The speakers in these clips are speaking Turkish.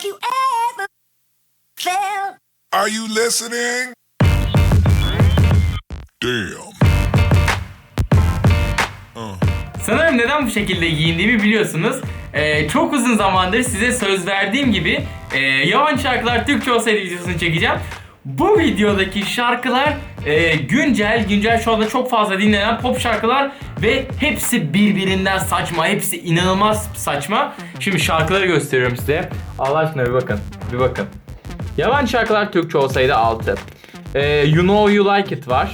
Have you ever felt? Are you listening? Damn. Sanırım neden bu şekilde giyindiğimi biliyorsunuz. Ee, çok uzun zamandır size söz verdiğim gibi e, yabancı şarkılar Türkçe olsaydı videosunu çekeceğim. Bu videodaki şarkılar e, güncel, güncel şu anda çok fazla dinlenen pop şarkılar ve hepsi birbirinden saçma, hepsi inanılmaz saçma. Şimdi şarkıları gösteriyorum size. Allah aşkına bir bakın, bir bakın. Yabancı şarkılar Türkçe olsaydı 6. Ee, you Know You Like It var.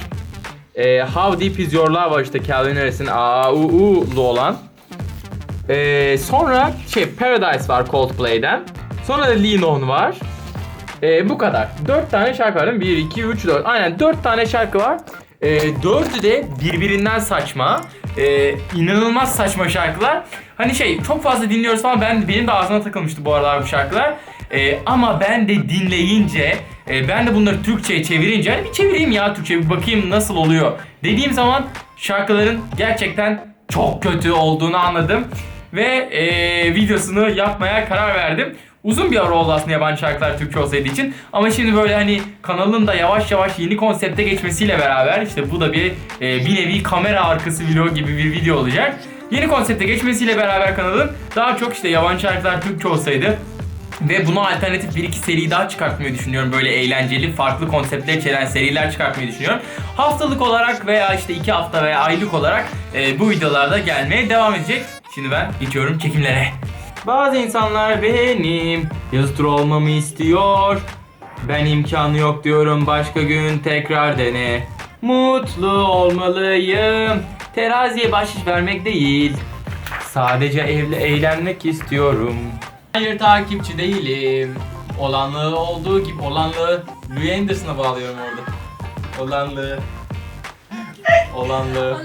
Ee, How Deep Is Your Love var işte Calvin Harris'in A U U'lu olan. Ee, sonra şey Paradise var Coldplay'den. Sonra da Lean On var. Ee, bu kadar. 4 tane şarkı var değil mi? 1, 2, 3, 4. Aynen 4 tane şarkı var. Ee, dördü de birbirinden saçma. Ee, inanılmaz saçma şarkılar. Hani şey çok fazla dinliyoruz falan. Ben benim de ağzıma takılmıştı bu aralar bu şarkılar. Ee, ama ben de dinleyince, e, ben de bunları Türkçe'ye çevirince hani bir çevireyim ya Türkçe bir bakayım nasıl oluyor dediğim zaman şarkıların gerçekten çok kötü olduğunu anladım ve e, videosunu yapmaya karar verdim. Uzun bir ara oldu aslında yabancı şarkılar Türkçe olsaydı için. Ama şimdi böyle hani kanalın da yavaş yavaş yeni konsepte geçmesiyle beraber işte bu da bir e, bir nevi kamera arkası vlog gibi bir video olacak. Yeni konsepte geçmesiyle beraber kanalın daha çok işte yabancı şarkılar Türkçe olsaydı ve buna alternatif bir iki seri daha çıkartmayı düşünüyorum. Böyle eğlenceli, farklı konseptler içeren seriler çıkartmayı düşünüyorum. Haftalık olarak veya işte iki hafta veya aylık olarak e, bu videolarda gelmeye devam edecek. Şimdi ben geçiyorum çekimlere. Bazı insanlar benim yazıtır olmamı istiyor. Ben imkanı yok diyorum başka gün tekrar dene. Mutlu olmalıyım. Teraziye bahşiş vermek değil. Sadece evle eğlenmek istiyorum. Hayır takipçi değilim. Olanlığı olduğu gibi olanlığı Louis Anderson'a bağlıyorum orada. Olanlığı. Olanlığı.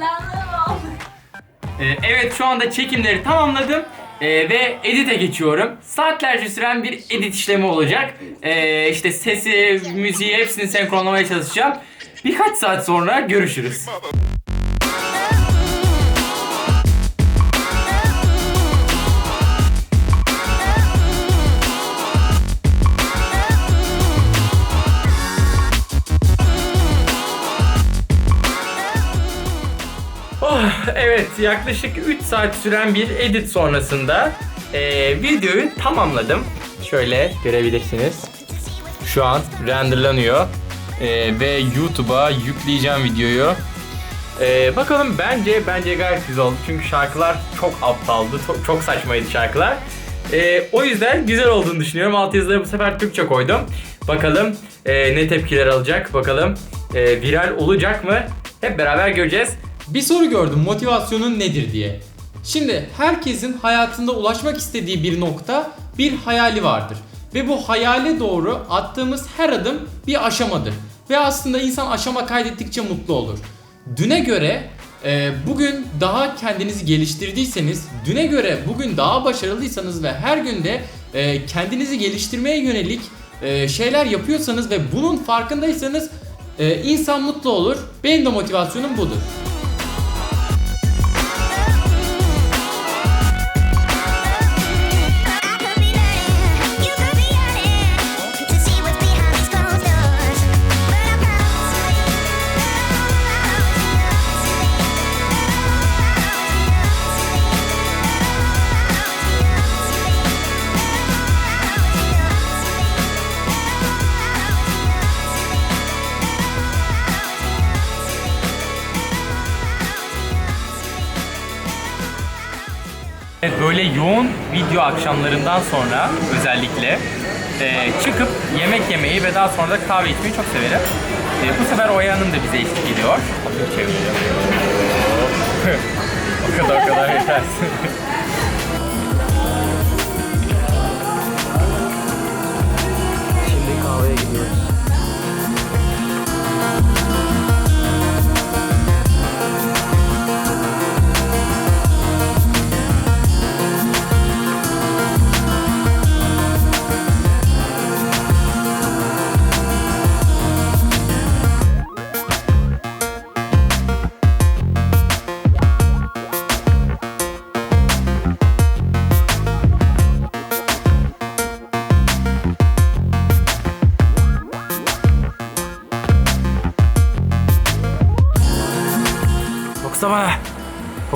Ee, evet şu anda çekimleri tamamladım. Ee, ve edite geçiyorum. Saatlerce süren bir edit işlemi olacak. Ee, işte sesi, müziği hepsini senkronlamaya çalışacağım. Birkaç saat sonra görüşürüz. Evet yaklaşık 3 saat süren bir edit sonrasında eee, videoyu tamamladım. Şöyle görebilirsiniz. Şu an renderlanıyor Eee, ve YouTube'a yükleyeceğim videoyu. Eee, bakalım bence bence gayet güzel oldu çünkü şarkılar çok aptaldı, çok, çok saçmaydı şarkılar. Eee, o yüzden güzel olduğunu düşünüyorum. Altyazıları bu sefer Türkçe koydum. Bakalım eee, ne tepkiler alacak, bakalım eee, viral olacak mı? Hep beraber göreceğiz. Bir soru gördüm motivasyonun nedir diye. Şimdi herkesin hayatında ulaşmak istediği bir nokta, bir hayali vardır. Ve bu hayale doğru attığımız her adım bir aşamadır. Ve aslında insan aşama kaydettikçe mutlu olur. Düne göre e, bugün daha kendinizi geliştirdiyseniz, düne göre bugün daha başarılıysanız ve her günde e, kendinizi geliştirmeye yönelik e, şeyler yapıyorsanız ve bunun farkındaysanız insan mutlu olur. Benim de motivasyonum budur. Evet, böyle yoğun video akşamlarından sonra özellikle e, çıkıp yemek yemeyi ve daha sonra da kahve içmeyi çok severim. E, bu sefer Oya'nın da bize eşlik ediyor. Çeviriyor. o kadar o kadar yetersin.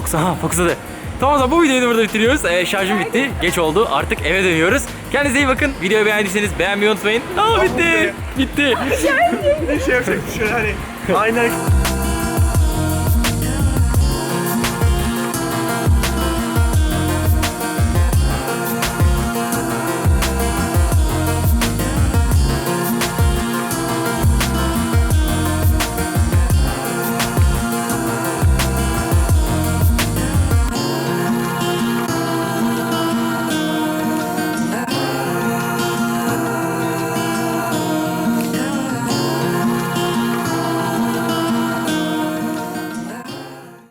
Fokus'a, fokusadı. Tamam o zaman bu videoyu da burada bitiriyoruz. Ee, şarjım bitti. Geç oldu. Artık eve dönüyoruz. Kendinize iyi bakın. Videoyu beğendiyseniz beğenmeyi unutmayın. Aa bitti. Bitti. Bir şey yapacak bir şey hani aynen